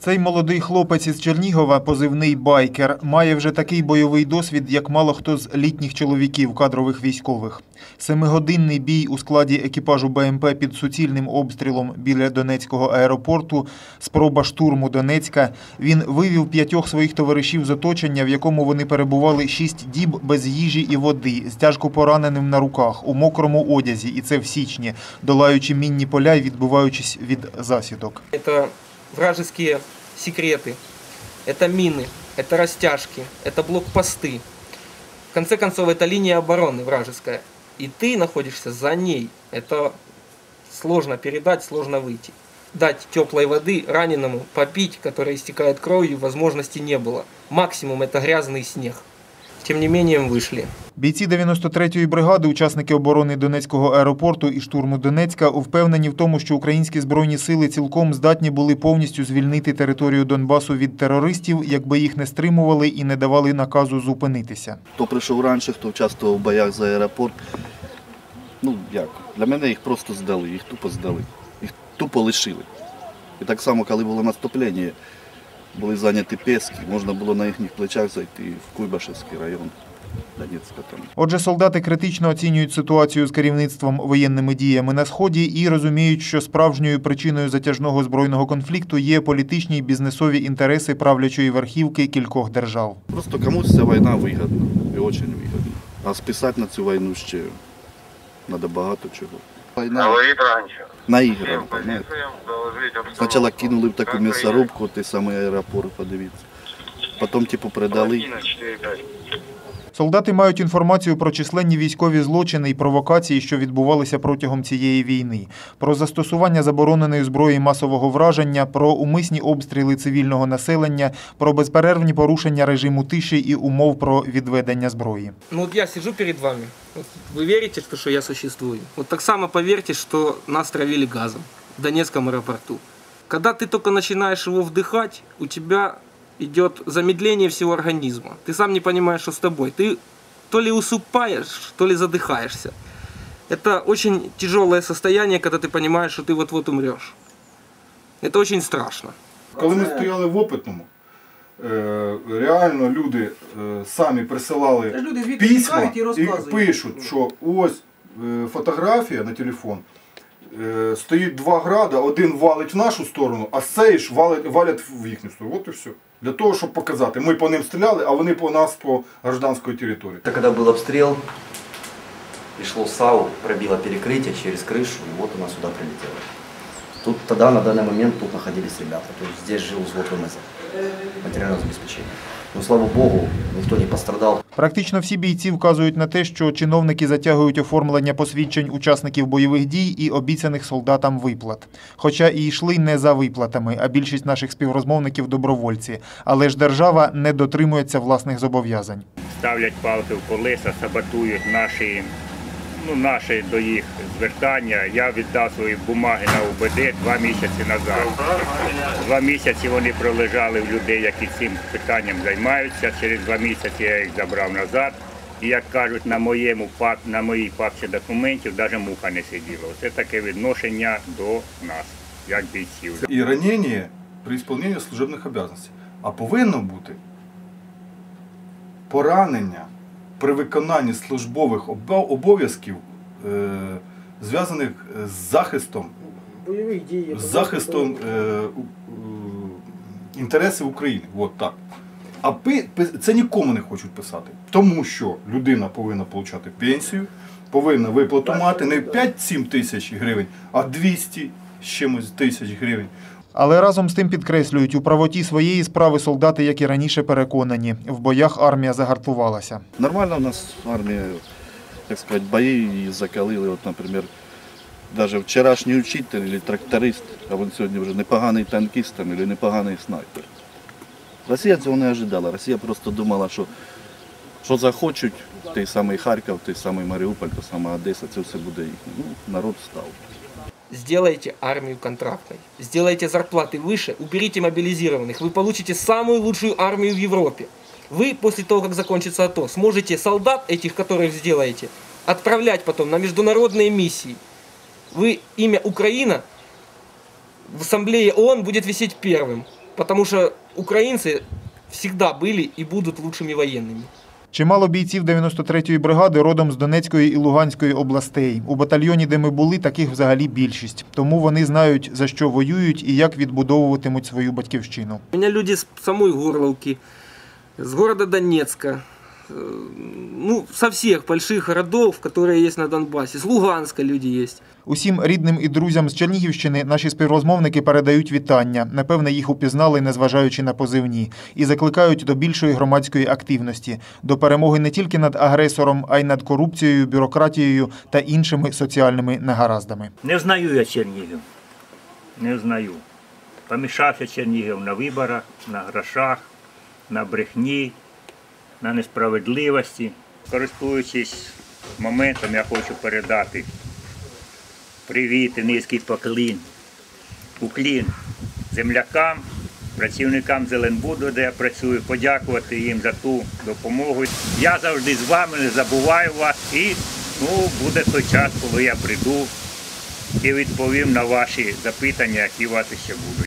Цей молодий хлопець із Чернігова, позивний байкер, має вже такий бойовий досвід, як мало хто з літніх чоловіків, кадрових військових. Семигодинний бій у складі екіпажу БМП під суцільним обстрілом біля Донецького аеропорту, спроба штурму Донецька. Він вивів п'ятьох своїх товаришів з оточення, в якому вони перебували шість діб без їжі і води, з тяжко пораненим на руках, у мокрому одязі, і це в січні, долаючи мінні поля і відбиваючись від засідок. Это вражеские секреты, это мины, это растяжки, это блокпосты. В конце концов, это линия обороны вражеская. И ты находишься за ней. Это сложно передать, сложно выйти. Дать теплой воды раненому, попить, которая истекает кровью, возможности не было. Максимум это грязный снег. Тем не менее, вышли. Бійці 93-ї бригади, учасники оборони Донецького аеропорту і штурму Донецька, впевнені в тому, що українські збройні сили цілком здатні були повністю звільнити територію Донбасу від терористів, якби їх не стримували і не давали наказу зупинитися. Хто прийшов раніше, хто участвував в боях за аеропорт. Ну як? Для мене їх просто здали, їх тупо здали. Їх тупо лишили. І так само, коли було наступлення, були зайняті Пески, можна було на їхніх плечах зайти в Куйбашевський район Донецька там. Отже, солдати критично оцінюють ситуацію з керівництвом воєнними діями на сході і розуміють, що справжньою причиною затяжного збройного конфликту є політичні й бізнесові інтереси правлячої верхівки кількох держав. Просто комусь ця війна вигідна і дуже вигідна. А списати на цю війну ще треба багато чого. Війна Говорит раньше. наіграна, понятно. Спочатку кинули в таку м'ясорубку, той самий аеропорт, подивіться. Потім, типу, передали. Палатина 4-5. Солдати мають інформацію про численні військові злочини і провокації, що відбувалися протягом цієї війни, про застосування забороненої зброї масового враження, про умисні обстріли цивільного населення, про безперервні порушення режиму тиші і умов про відведення зброї. Ну вот я сижу перед вами. Вот вы верите, что, что я существую? Вот так само поверьте, что нас травили газом в Донецком аэропорту. Когда ты только начинаешь его вдыхать, у тебя идет замедление всего организма. Ты сам не понимаешь, что с тобой. Ты то ли усыпаешь, то ли задыхаешься. Это очень тяжелое состояние, когда ты понимаешь, что ты вот-вот умрешь. Это очень страшно. Коли ми стояли в опитному, е, реально люди е, самі присилали Та ж люди звідти письма тікають і і розказують. пишуть, що ось е, фотографія на телефон. е, Стоїть два града, один валить в нашу сторону, а цей ж валить, валять в їхню сторону. От і все. Для того, щоб показати. Ми по ним стріляли, а вони по нас по гражданській території. Это когда был обстрел, и шло САУ, пробило перекрытие через крышу, и вот она сюда прилетела. Тут тогда, на данный момент, тут находились ребята. То есть здесь жил взвод ВМЗ, материального обеспечения. Но, слава богу, никто не пострадал. Практично всі бійці вказують на те, що чиновники затягують оформлення посвідчень учасників бойових дій і обіцяних солдатам виплат. Хоча і йшли не за виплатами, а більшість наших співрозмовників добровольці. Але ж держава не дотримується власних зобов'язань. ставлять палки в колеса, саботують наші, ну, наші до їх звертання. Я віддав свої бумаги на УБД два місяці назад. Два місяці вони пролежали в людей, які цим питанням займаються. Через два місяці я їх забрав назад. І як кажуть, на моєму на моїй папці документів навіть муха не сиділа. Це таке відношення до нас, як бійців. І ранення при виконанні служебних обов'язків. А повинно бути поранення при виконанні службових обов'язків, е, зв'язаних з захистом, Бойових дій. з захистом е, інтересів України. От так. А це нікому не хочуть писати. Тому що людина повинна отримати пенсію, повинна виплату мати не 5-7 тисяч гривень, а 200 з чимось тисяч гривень. Але разом з тим підкреслюють, у правоті своєї справи солдати, як і раніше, переконані. В боях армія загартувалася. Нормально у нас армія, як сказати, бої її закалили. От, наприклад, навіть вчорашній учитель або тракторист, а він сьогодні вже непоганий танкіст або непоганий снайпер. Росія цього не ожидала. Росія просто думала, що, що захочуть, той самий Харків, той самий Маріуполь, та сама Одеса, це все буде їхнє. Ну, народ став. Сделайте армию контрактной. Сделайте зарплаты выше, уберите мобилизированных. Вы получите самую лучшую армию в Европе. Вы после того, как закончится АТО, сможете солдат, этих, которых сделаете, отправлять потом на международные миссии. Вы имя Украина в ассамблее ООН будет висеть первым. Потому что украинцы всегда были и будут лучшими военными. Чимало бійців 93-ї бригади родом з Донецької і Луганської областей. У батальйоні, де ми були, таких взагалі більшість. Тому вони знають, за що воюють і як відбудовуватимуть свою батьківщину. У меня люди з самої Горловки, з города Донецка, э, ну, со всех больших городов, которые есть на Донбассе. С Луганска люди есть. Усім рідним і друзям з Чернігівщини наші співрозмовники передають вітання. Напевне, їх упізнали, незважаючи на позивні, і закликають до більшої громадської активності, до перемоги не тільки над агресором, а й над корупцією, бюрократією та іншими соціальними негараздами. Не знаю я Чернігів. Не знаю. Помішався Чернігів на виборах, на грошах, на брехні, на несправедливості. Користуючись моментом, я хочу передати привіт і низький поклін, уклін землякам, працівникам Зеленбуду, де я працюю, подякувати їм за ту допомогу. Я завжди з вами, не забуваю вас і ну, буде той час, коли я прийду і відповім на ваші запитання, які у вас ще будуть.